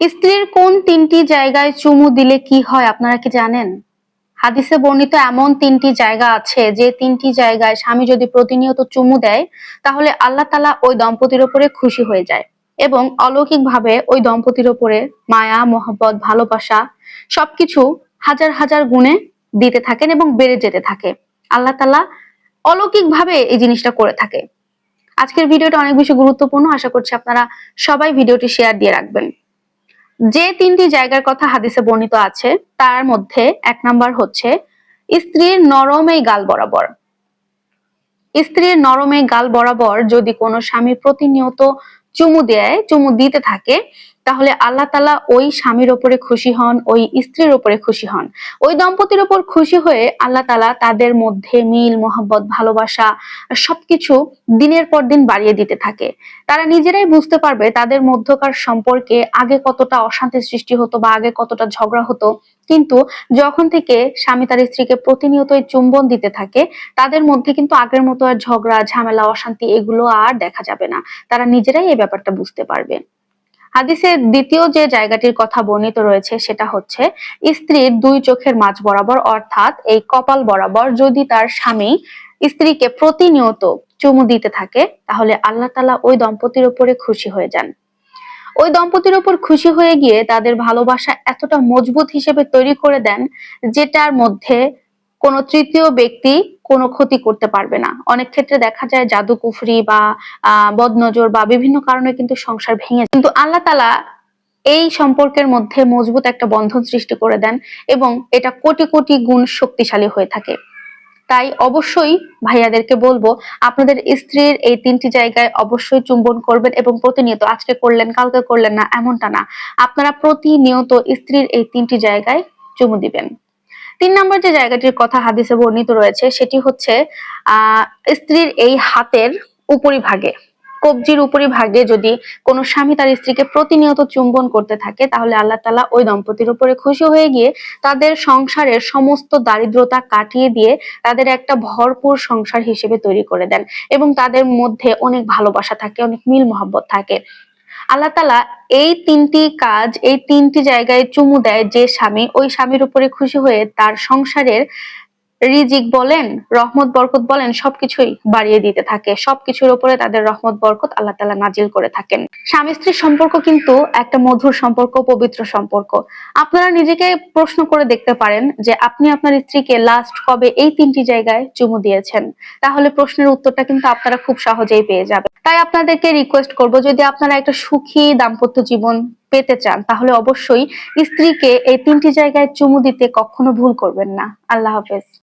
স্ত্রীর কোন তিনটি জায়গায় চুমু দিলে কি হয়, আপনারা কি জানেন? হাদিসে বর্ণিত এমন তিনটি জায়গা আছে, যে তিনটি জায়গায় স্বামী যদি প্রতিনিয়ত চুমু দেয়, তাহলে আল্লাহ তালা ওই দম্পতির ওপরে খুশি হয়ে যায় এবং অলৌকিকভাবে ওই দম্পতির ওপরে মায়া, মোহব্বত, ভালোবাসা সবকিছু হাজার হাজার গুণে দিতে থাকেন এবং বেড়ে যেতে থাকে। আল্লাহ তালা অলৌকিকভাবে এই জিনিসটা করে থাকে। আজকের ভিডিওটা অনেক বেশি গুরুত্বপূর্ণ। আশা করছি আপনারা সবাই ভিডিওটি শেয়ার দিয়ে রাখবেন। যে তিনটি জায়গার কথা হাদিসে বর্ণিত আছে, তার মধ্যে এক নাম্বার হচ্ছে, স্ত্রীর নরম এই গাল বরাবর। স্ত্রীর নরমে গাল বরাবর যদি কোনো স্বামী প্রতিনিয়ত চুমু দেয়, চুমু দিতে থাকে তাহলে আল্লাহ তালা ওই স্বামীর ওপরে খুশি হন, ওই স্ত্রীর ওপরে খুশি হন। ওই দম্পতির ওপর খুশি হয়ে আল্লাহ তালা তাদের মধ্যে মিল মোহাম্মত ভালোবাসা সবকিছু দিনের পর দিন বাড়িয়ে দিতে থাকে। তারা নিজেরাই বুঝতে পারবে তাদের মধ্যকার সম্পর্কে আগে কতটা অশান্তির সৃষ্টি হতো বা আগে কতটা ঝগড়া হতো। কিন্তু যখন থেকে স্বামী তার স্ত্রীকে প্রতিনিয়ত চুম্বন দিতে থাকে, তাদের মধ্যে কিন্তু আগের মতো আর ঝগড়া, ঝামেলা, অশান্তি এগুলো আর দেখা যাবে না। তারা নিজেরাই এই ব্যাপারটা বুঝতে পারবে। হাদিসের দ্বিতীয় যে জায়গাটির কথা বর্ণিত রয়েছে সেটা হচ্ছে, স্ত্রীর দুই চোখের মাঝ বরাবর, অর্থাৎ এই কপাল বরাবর যদি তার স্বামী স্ত্রীকে প্রতিনিয়ত চুমু দিতে থাকে, তাহলে আল্লাহ তালা ওই দম্পতির উপরে খুশি হয়ে যান। ওই দম্পতির উপর খুশি হয়ে গিয়ে তাদের ভালোবাসা এতটা মজবুত হিসেবে তৈরি করে দেন, যেটার মধ্যে কোনো তৃতীয় ব্যক্তি কোনো ক্ষতি করতে পারবে না। অনেক ক্ষেত্রে দেখা যায় জাদু কুফরি বা বদনজর বা বিভিন্ন কারণে কিন্তু সংসার ভেঙে কিন্তু আল্লাহ তালা এই সম্পর্কের মধ্যে মজবুত একটা বন্ধন সৃষ্টি করে দেন এবং এটা কোটি কোটি গুণ শক্তিশালী হয়ে থাকে। তাই অবশ্যই ভাইয়াদেরকে বলব, আপনাদের স্ত্রীর এই তিনটি জায়গায় অবশ্যই চুম্বন করবেন এবং প্রতিনিয়ত আজকে করলেন, কালকে করলেন না, এমনটা না। আপনারা প্রতিনিয়ত স্ত্রীর এই তিনটি জায়গায় চুমু দিবেন। তিন নম্বর যে জায়গাটির কথা হাদিসে বর্ণিত রয়েছে, সেটি হচ্ছে স্ত্রীর এই হাতের উপরিভাগে, কবজির উপরিভাগে যদি কোনো স্বামী তার স্ত্রীকে প্রতিনিয়ত চুম্বন করতে থাকে, তাহলে আল্লাহ তালা ওই দম্পতির উপরে খুশি হয়ে গিয়ে তাদের সংসারের সমস্ত দারিদ্রতা কাটিয়ে দিয়ে তাদের একটা ভরপুর সংসার হিসেবে তৈরি করে দেন এবং তাদের মধ্যে অনেক ভালোবাসা থাকে, অনেক মিল মহাব্বত থাকে। আল্লাহ তালা এই তিনটি কাজ, এই তিনটি জায়গায় চুমু দেয় যে স্বামী, ওই স্বামীর উপরে খুশি হয়ে তার সংসারের রিজিক বলেন, রহমত, বরকত বলেন, সবকিছুই বাড়িয়ে দিতে থাকে। সবকিছুর উপরে তাদের রহমত, বরকত আল্লাহ তালা নাজিল করে থাকেন। স্বামী স্ত্রীর সম্পর্ক কিন্তু একটা মধুর সম্পর্ক, পবিত্র সম্পর্ক। আপনারা নিজেকে প্রশ্ন করে দেখতে পারেন যে আপনি আপনার স্ত্রীকে লাস্ট কবে এই তিনটি জায়গায় চুমু দিয়েছেন। তাহলে প্রশ্নের উত্তরটা কিন্তু আপনারা খুব সহজেই পেয়ে যাবেন। তাই আপনাদেরকে রিকোয়েস্ট করব, যদি আপনারা একটা সুখী দাম্পত্য জীবন পেতে চান, তাহলে অবশ্যই স্ত্রীকে এই তিনটি জায়গায় চুমু দিতে কখনো ভুল করবেন না। আল্লাহ হাফেজ।